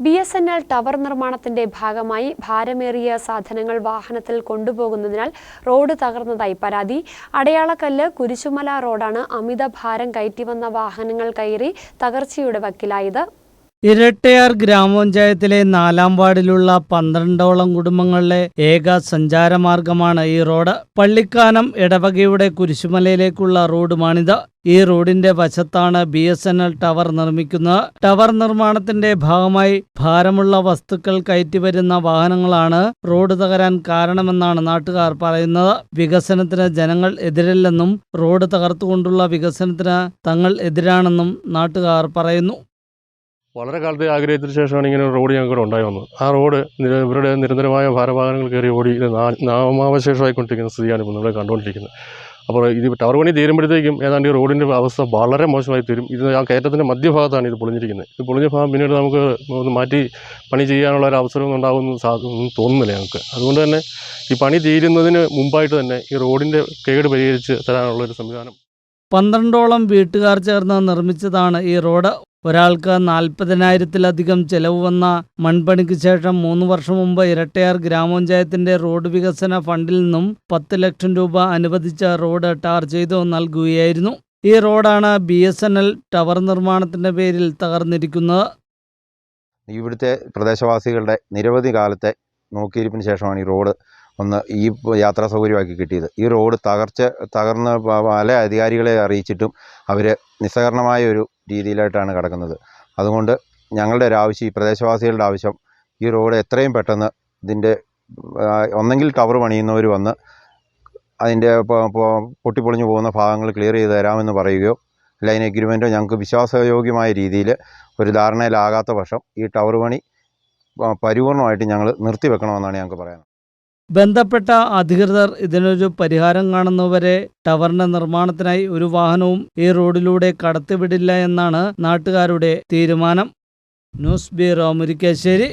B S N L tower നിർമ്മാണത്തിന്റെ ഭാഗമായി ഭാരമേറിയ സാധനങ്ങൾ വാഹനത്തിൽ കൊണ്ടുപോകുന്നതിനാൽ റോഡ് തകർന്നതായി പരാതി. അടയാളക്കല്ല് കുരിശുമല റോഡാണ് അമിത ഭാരം കയറ്റിവന്ന വാഹനങ്ങൾ കയറി തകർച്ചയുടെ വക്കിലായത്. ഇരട്ടയാർ ഗ്രാമപഞ്ചായത്തിലെ നാലാം വാർഡിലുള്ള പന്ത്രണ്ടോളം കുടുംബങ്ങളിലെ ഏക സഞ്ചാരമാർഗമാണ് ഈ റോഡ്. പള്ളിക്കാനം ഇടവകയുടെ കുരിശുമലയിലേക്കുള്ള റോഡുമാണിത്. ഈ റോഡിന്റെ വശത്താണ് B S N L tower നിർമ്മിക്കുന്നത്. ടവർ നിർമ്മാണത്തിന്റെ ഭാഗമായി ഭാരമുള്ള വസ്തുക്കൾ കയറ്റിവരുന്ന വാഹനങ്ങളാണ് റോഡ് തകരാൻ കാരണമെന്നാണ് നാട്ടുകാർ പറയുന്നത്. വികസനത്തിന് ജനങ്ങൾ എതിരല്ലെന്നും റോഡ് തകർത്തുകൊണ്ടുള്ള വികസനത്തിന് തങ്ങൾ എതിരാണെന്നും നാട്ടുകാർ പറയുന്നു. വളരെ കാലത്തെ ആഗ്രഹത്തിന് ശേഷമാണ് ഇങ്ങനെ ഒരു റോഡ് ഞങ്ങൾക്ക് ഉണ്ടായി വന്നത്. ആ റോഡ് ഇവരുടെ നിരന്തരമായ ഭാരവാഹനങ്ങൾ കയറി ഓടി നാമാവശേഷമായിക്കൊണ്ടിരിക്കുന്ന സ്ഥിതിയാണ് ഇപ്പോൾ നമ്മൾ കണ്ടുകൊണ്ടിരിക്കുന്നത്. അപ്പോൾ ഇത് ടവർ പണി തീരുമ്പോഴത്തേക്കും ഏതാണ്ട് ഈ റോഡിന്റെ അവസ്ഥ വളരെ മോശമായി തീരും. ഇത് ആ കയറ്റത്തിന്റെ മധ്യഭാഗത്താണ് ഇത് പൊളിഞ്ഞിരിക്കുന്നത്. ഇത് പൊളിഞ്ഞ ഭാഗം പിന്നീട് നമുക്ക് ഒന്ന് മാറ്റി പണി ചെയ്യാനുള്ള ഒരു അവസരം ഉണ്ടാകുമെന്ന് സാ തോന്നുന്നില്ല ഞങ്ങൾക്ക്. അതുകൊണ്ട് തന്നെ ഈ പണി തീരുന്നതിന് മുമ്പായിട്ട് തന്നെ ഈ റോഡിന്റെ കേട് പരിഹരിച്ച് തരാനുള്ളൊരു സംവിധാനം. പന്ത്രണ്ടോളം വീട്ടുകാർ ചേർന്ന് നിർമ്മിച്ചതാണ് ഈ റോഡ്. ഒരാൾക്ക് നാൽപ്പതിനായിരത്തിലധികം ചെലവ് വന്ന മൺപണിക്ക് ശേഷം മൂന്ന് വർഷം മുമ്പ് ഇരട്ടയാർ ഗ്രാമപഞ്ചായത്തിന്റെ റോഡ് വികസന ഫണ്ടിൽ നിന്നും പത്ത് ലക്ഷം രൂപ അനുവദിച്ച റോഡ് ടാർ ചെയ്തു നൽകുകയായിരുന്നു. ഈ റോഡാണ് B S N L tower നിർമ്മാണത്തിന്റെ പേരിൽ തകർന്നിരിക്കുന്നത്. ഇവിടുത്തെ പ്രദേശവാസികളുടെ നിരവധി കാലത്തെ നോക്കിയിരിപ്പിന് ശേഷമാണ് ഈ റോഡ് ഒന്ന് ഈ യാത്രാ സൗകര്യമാക്കി കിട്ടിയത്. ഈ റോഡ് തകർച്ച തകർന്ന് പല അധികാരികളെ അറിയിച്ചിട്ടും അവർ നിസ്സഹകരണമായ ഒരു രീതിയിലായിട്ടാണ് കിടക്കുന്നത്. അതുകൊണ്ട് ഞങ്ങളുടെ ഒരു ആവശ്യം ഈ പ്രദേശവാസികളുടെ ആവശ്യം ഈ റോഡ് എത്രയും പെട്ടെന്ന് ഇതിന്റെ ഒന്നെങ്കിൽ ടവർ പണിയുന്നവർ വന്ന് അതിന്റെ പൊട്ടിപ്പൊളിഞ്ഞു പോകുന്ന ഭാഗങ്ങൾ ക്ലിയർ ചെയ്ത് തരാമെന്ന് പറയുകയോ ലൈൻ എഗ്രിമെന്റോ ഞങ്ങൾക്ക് വിശ്വാസയോഗ്യമായ രീതിയിൽ ഒരു ധാരണയിലാകാത്ത പക്ഷം ഈ ടവർ പണി പരിപൂർണമായിട്ട് ഞങ്ങൾ നിർത്തിവെക്കണമെന്നാണ് ഞങ്ങൾക്ക് പറയാൻ ബന്ധപ്പെട്ട അധികൃതർ ഇതിനൊരു പരിഹാരം കാണുന്നവരെ ടവറിന്റെ നിർമ്മാണത്തിനായി ഒരു വാഹനവും ഈ റോഡിലൂടെ കടത്തിവിടില്ല എന്നാണ് നാട്ടുകാരുടെ തീരുമാനം. News bureau Murikkassery.